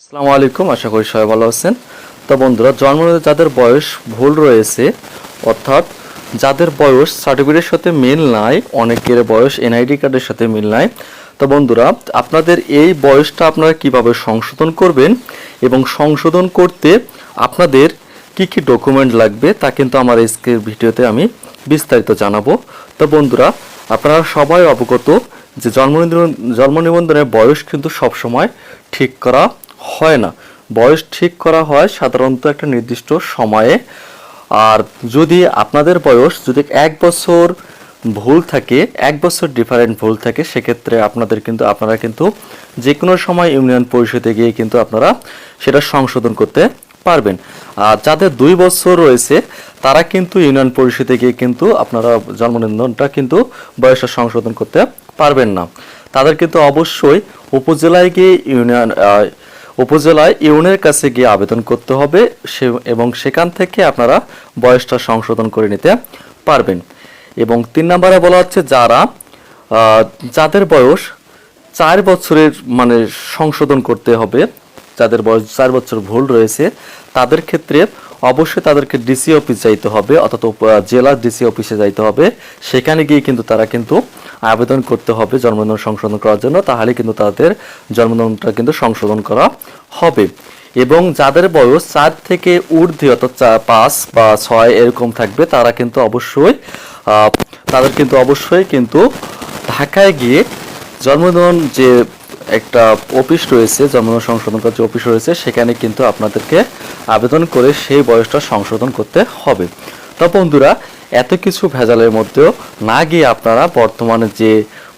আসসালামু আলাইকুম, আশা করি সবাই ভালো আছেন। তো বন্ধুরা জন্মনিতে যাদের বয়স ভুল রয়েছে, অর্থাৎ যাদের বয়স সার্টিফিকেটের সাথে মিল নাই, অনেকের বয়স এনআইডি কার্ডের সাথে মিল নাই, তো বন্ধুরা, আপনাদের এই বয়সটা আপনারা কীভাবে সংশোধন করবেন এবং সংশোধন করতে আপনাদের কি কি ডকুমেন্ট লাগবে, তা কিন্তু আমার আজকের ভিডিওতে আমি বিস্তারিত জানাব। তো বন্ধুরা, আপনারা সবাই অবগত যে জন্ম জন্ম নিবন্ধনের বয়স কিন্তু সবসময় ঠিক করা হয় না। বয়স ঠিক করা হয় সাধারণত একটা নির্দিষ্ট সময়ে। আর যদি আপনাদের বয়স যদি এক বছর ভুল থাকে, এক বছর ডিফারেন্ট ভুল থাকে, সেক্ষেত্রে আপনাদের কিন্তু, আপনারা কিন্তু যে কোনো সময় ইউনিয়ন পরিষদে গিয়ে কিন্তু আপনারা সেটা সংশোধন করতে পারবেন। আর যাদের দুই বছর রয়েছে, তারা কিন্তু ইউনিয়ন পরিষদে গিয়ে কিন্তু আপনারা জন্ম নিবন্ধনটা কিন্তু বয়সটা সংশোধন করতে পারবেন না। তাদের কিন্তু অবশ্যই উপজেলায় গিয়ে ইউনিয়ন উপজেলায় ইউনের কাছে গিয়ে আবেদন করতে হবে, সে এবং সেখান থেকে আপনারা বয়সটা সংশোধন করে নিতে পারবেন। এবং তিন নম্বরে বলা হচ্ছে যারা যাদের বয়স চার বছরের মানে সংশোধন করতে হবে, যাদের বয়স চার বছর ভুল রয়েছে, তাদের ক্ষেত্রে অবশ্যই তাদেরকে ডিসি অফিস যাইতে হবে, অর্থাৎ জেলা ডিসি অফিসে যাইতে হবে। সেখানে গিয়ে কিন্তু তারা কিন্তু আবেদন করতে হবে জন্মদিন সংশোধন করার জন্য, তাহলে কিন্তু তাদের জন্মদিনটা কিন্তু সংশোধন করা হবে। এবং যাদের বয়স চার থেকে ঊর্ধ্বে, অর্থাৎ পাঁচ বা ছয় এরকম থাকবে, তারা কিন্তু অবশ্যই তাদের কিন্তু অবশ্যই কিন্তু ঢাকায় গিয়ে জন্মদিন যে একটা অফিস রয়েছে, জন্মদিন সংশোধন করার যে অফিস রয়েছে, সেখানে কিন্তু আপনাদেরকে আবেদন করে সেই বয়সটা সংশোধন করতে হবে। তো বন্ধুরা, এত কিছু ভেজালের মধ্যেও না গিয়ে আপনারা বর্তমানে যে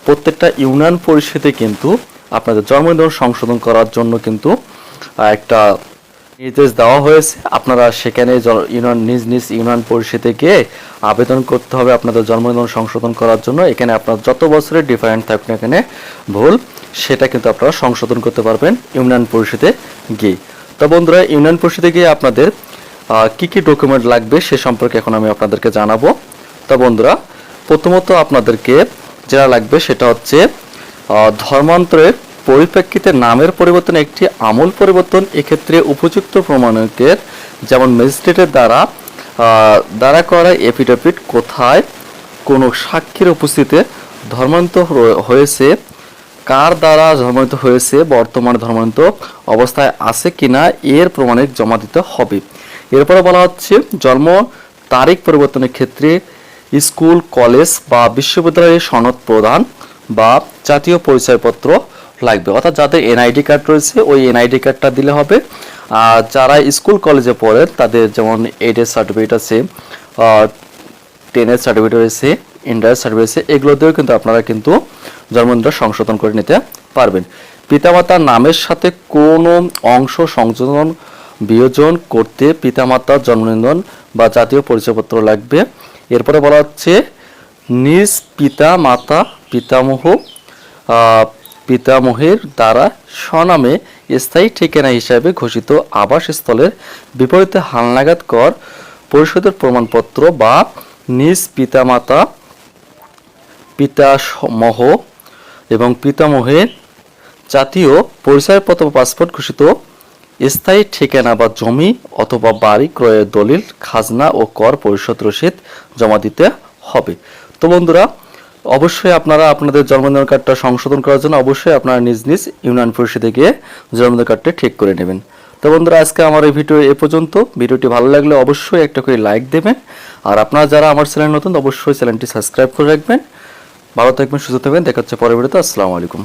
প্রত্যেকটা ইউনিয়ন পরিষদে কিন্তু আপনাদের জন্মদিন সংশোধন করার জন্য কিন্তু একটা নির্দেশ দেওয়া হয়েছে। আপনারা সেখানে ইউনিয়ন, নিজ নিজ ইউনিয়ন পরিষদে গিয়ে আবেদন করতে হবে আপনাদের জন্মদিন সংশোধন করার জন্য। এখানে আপনার যত বছরের ডিফারেন্ট থাকুক না এখানে ভুল, সেটা কিন্তু আপনারা সংশোধন করতে পারবেন ইউনিয়ন পরিষদে গিয়ে। তো বন্ধুরা, ইউনিয়ন পরিষদে গিয়ে আপনাদের কি কি ডকুমেন্ট লাগবে সে সম্পর্কে এখন আমি আপনাদেরকে জানাব। তো বন্ধুরা, প্রথমত আপনাদেরকে যেটা লাগবে সেটা হচ্ছে ধর্মান্তরের পরিপ্রেক্ষিতে নামের পরিবর্তন একটি আমূল পরিবর্তন, এক্ষেত্রে উপযুক্ত প্রমাণকের যেমন ম্যাজিস্ট্রেটের দ্বারা দ্বারা করা এফিডেভিট কোথায়, কোনো সাক্ষীর উপস্থিতিতে ধর্মান্তর হয়েছে, কার দ্বারা ধর্মান্তরিত হয়েছে, বর্তমানে ধর্মান্তরিত অবস্থায় আছে কিনা, এর প্রমাণিক জমা দিতে হবে। এরপরে বলা হচ্ছে জন্ম তারিখ পরিবর্তনের ক্ষেত্রে স্কুল, কলেজ বা বিশ্ববিদ্যালয়ের সনদ প্রদান বা জাতীয় পরিচয়পত্র লাগবে। অর্থাৎ যাদের এনআইডি কার্ড রয়েছে, ওই এনআইডি কার্ডটা দিলে হবে। আর যারা স্কুল, কলেজে পড়ে তাদের যেমন এইটের সার্টিফিকেট আছে টেনের সার্টিফিকেট রয়েছে ইন্টার সার্টিফিকেট রয়েছে, এগুলো দিয়েও কিন্তু আপনারা কিন্তু জন্মদিনটা সংশোধন করে নিতে পারবেন। পিতামাতার নামের সাথে কোনো অংশ সংযোজন বিয়োজন করতে পিতামাতার জন্মনিবন্ধন বা জাতীয় পরিচয়পত্র লাগবে। এরপরে বলা হচ্ছে, নিজ পিতা, মাতা, পিতামহ পিতামহের দ্বারা স্বনামে স্থায়ী ঠিকানা হিসাবে ঘোষিত আবাসস্থলের বিপরীতে হালনাগাদ কর, পরিশোধের প্রমাণপত্র বা নিজ পিতামাতা, পিতামহ এবং পিতামহের জাতীয় পরিচয়পত্র পাসপোর্ট ঘোষিত স্থায়ী ঠিকানা বা জমি অথবা বাড়ি ক্রয়ের দলিল, খাজনা ও কর পরিশোধ রসিদ জমা দিতে হবে। তো বন্ধুরা, অবশ্যই আপনারা আপনাদের জন্মদিন কার্ডটা সংশোধন করার জন্য অবশ্যই আপনারা নিজ নিজ ইউনিয়ন পরিষদে গিয়ে জন্মদিন কার্ডটা ঠিক করে নেবেন। তো বন্ধুরা, আজকে আমার এই ভিডিও এ পর্যন্ত। ভিডিওটি ভালো লাগলে অবশ্যই একটা করে লাইক দেবেন। আর আপনারা যারা আমার চ্যানেল নতুন, অবশ্যই চ্যানেলটি সাবস্ক্রাইব করে রাখবেন। ভালো থাকবেন, সুস্থ থাকবেন। দেখা হচ্ছে পরের ভিডিওতে আসসালামু আলাইকুম।